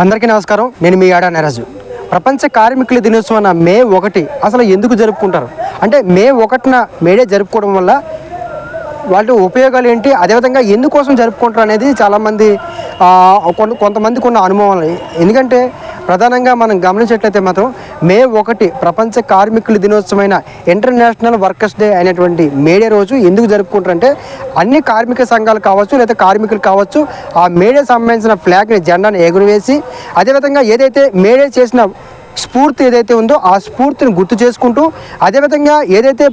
అందరికీ నమస్కారం. నేను మీ ఆడా నరాజు. ప్రపంచ కార్మికుల దినోత్సవం మే ఒకటి అసలు ఎందుకు జరుపుకుంటారు? అంటే మే ఒకటిన మేడే జరుపుకోవడం వల్ల వాటి ఉపయోగాలు ఏంటి? అదేవిధంగా ఎందుకోసం జరుపుకుంటారు అనేది చాలామంది కొంత కొంతమందికి ఉన్న అనుభవాలు. ఎందుకంటే ప్రధానంగా మనం గమనించినట్లయితే మాత్రం మే ఒకటి ప్రపంచ కార్మికుల దినోత్సవమైన international workers day May Day May Day రోజు ఎందుకు జరుపుకుంటారంటే అన్ని కార్మిక సంఘాలు కావచ్చు లేదా కార్మికులు కావచ్చు ఆ మేడే సంబంధించిన ఫ్లాగ్ని జెండాను ఎగురవేసి అదేవిధంగా ఏదైతే మేడే చేసిన స్ఫూర్తి ఏదైతే ఉందో ఆ స్ఫూర్తిని గుర్తు చేసుకుంటూ అదేవిధంగా ఏదైతే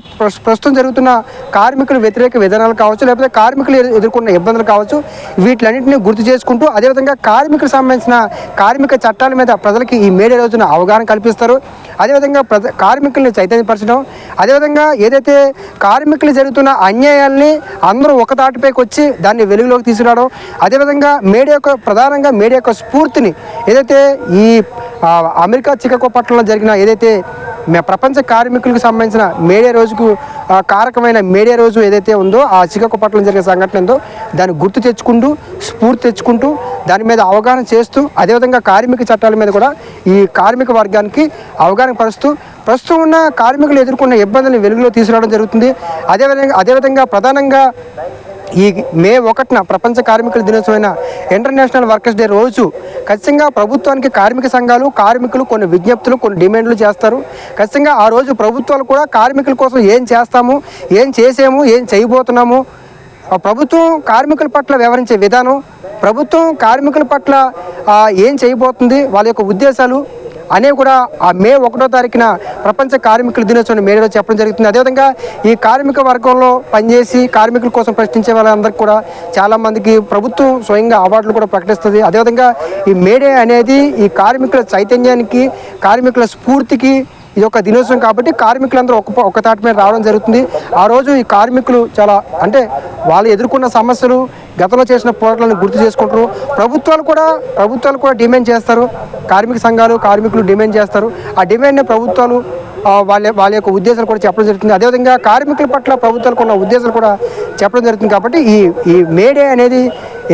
ప్రస్తుతం జరుగుతున్న కార్మికుల వ్యతిరేక విధానాలు కావచ్చు లేకపోతే కార్మికులు ఎదు- ఎదుర్కొన్న ఇబ్బందులు కావచ్చు వీటిలన్నింటినీ గుర్తు చేసుకుంటూ అదేవిధంగా కార్మికులకు సంబంధించిన కార్మిక చట్టాల మీద ప్రజలకి ఈ మేడే రోజున అవగాహన కల్పిస్తారు. అదేవిధంగా ప్రజ కార్మికుల్ని చైతన్యపరచడం అదేవిధంగా ఏదైతే కార్మికులు జరుగుతున్న అన్యాయాల్ని అందరూ ఒక తాటిపైకి వచ్చి దాన్ని వెలుగులోకి తీసుకురావడం అదేవిధంగా మేడే యొక్క ప్రధానంగా మేడే యొక్క స్ఫూర్తిని ఏదైతే ఈ అమెరికా చికాగో పట్టణంలో జరిగిన ఏదైతే మే- ప్రపంచ కార్మికులకు సంబంధించిన మేడే రోజుకు కారకమైన మేడే రోజు ఏదైతే ఉందో ఆ చికాకో పట్టణంలో జరిగిన సంఘటన ఉందో దాన్ని గుర్తు తెచ్చుకుంటూ స్ఫూర్తి తెచ్చుకుంటూ దాని మీద అవగాహన చేస్తూ అదేవిధంగా కార్మిక చట్టాల మీద కూడా ఈ కార్మిక వర్గానికి అవగాహన పరుస్తూ ప్రస్తుతం ఉన్న కార్మికులు ఎదుర్కొన్న ఇబ్బందులను వెలుగులో తీసుకురావడం జరుగుతుంది. అదేవిధంగా అదేవిధంగా ప్రధానంగా ఈ మే ఒకటిన ప్రపంచ కార్మికుల దినోత్సవమైన ఇంటర్నేషనల్ వర్కర్స్ డే రోజు ఖచ్చితంగా ప్రభుత్వానికి కార్మిక సంఘాలు కార్మికులు కొన్ని విజ్ఞప్తులు కొన్ని డిమాండ్లు చేస్తారు. ఖచ్చితంగా ఆ రోజు ప్రభుత్వాలు కూడా కార్మికుల కోసం ఏం చేస్తాము ఏం చేసాము ఏం చేయబోతున్నాము? ఆ ప్రభుత్వం కార్మికుల పట్ల వ్యవహరించే విధానం ప్రభుత్వం కార్మికుల పట్ల ఏం చేయబోతుంది వాళ్ళ యొక్క ఉద్దేశాలు అనేవి కూడా ఆ మే ఒకటో తారీఖున ప్రపంచ కార్మికుల దినోత్సవం మేడలో చెప్పడం జరుగుతుంది. అదేవిధంగా ఈ కార్మిక వర్గంలో పనిచేసి కార్మికుల కోసం ప్రశ్నించే వాళ్ళందరికీ కూడా చాలామందికి ప్రభుత్వం స్వయంగా అవార్డులు కూడా ప్రకటిస్తుంది. అదేవిధంగా ఈ మేడే అనేది ఈ కార్మికుల చైతన్యానికి కార్మికుల స్ఫూర్తికి ఈ యొక్క దినోత్సవం కాబట్టి కార్మికులందరూ ఒక ఒక తాటి మీద రావడం జరుగుతుంది. ఆ రోజు ఈ కార్మికులు చాలా అంటే వాళ్ళు ఎదుర్కొన్న సమస్యలు గతంలో చేసిన పోరాటాలను గుర్తు చేసుకుంటారు. ప్రభుత్వాలు కూడా ప్రభుత్వాలు కూడా డిమాండ్ చేస్తారు. కార్మిక సంఘాలు కార్మికులు డిమాండ్ చేస్తారు. ఆ డిమాండ్ని ప్రభుత్వాలు వాళ్ళ వాళ్ళ యొక్క ఉద్దేశాలు కూడా చెప్పడం జరుగుతుంది. అదేవిధంగా కార్మికుల పట్ల ప్రభుత్వాలకు ఉన్న ఉద్దేశాలు కూడా చెప్పడం జరుగుతుంది కాబట్టి ఈ ఈ మేడే అనేది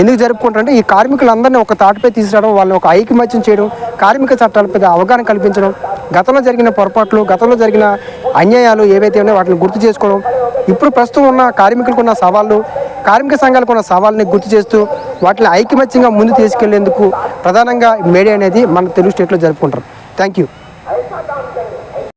ఎందుకు జరుపుకుంటారంటే ఈ కార్మికులందరినీ ఒక తాటిపై తీసుకురావడం వాళ్ళని ఒక ఐకమత్యం చేయడం కార్మిక చట్టాలపై అవగాహన కల్పించడం గతంలో జరిగిన పొరపాట్లు గతంలో జరిగిన అన్యాయాలు ఏవైతే ఉన్నాయో వాటిని గుర్తు చేసుకోవడం ఇప్పుడు ప్రస్తుతం ఉన్న కార్మికులకు ఉన్న సవాళ్ళు కార్మిక సంఘాలకు ఉన్న సవాళ్ళని గుర్తు చేస్తూ వాటిని ఐకమత్యంగా ముందు తీసుకెళ్ళేందుకు ప్రధానంగా మేడే అనేది మన తెలుగు స్టేట్లో జరుపుకుంటారు. Thank you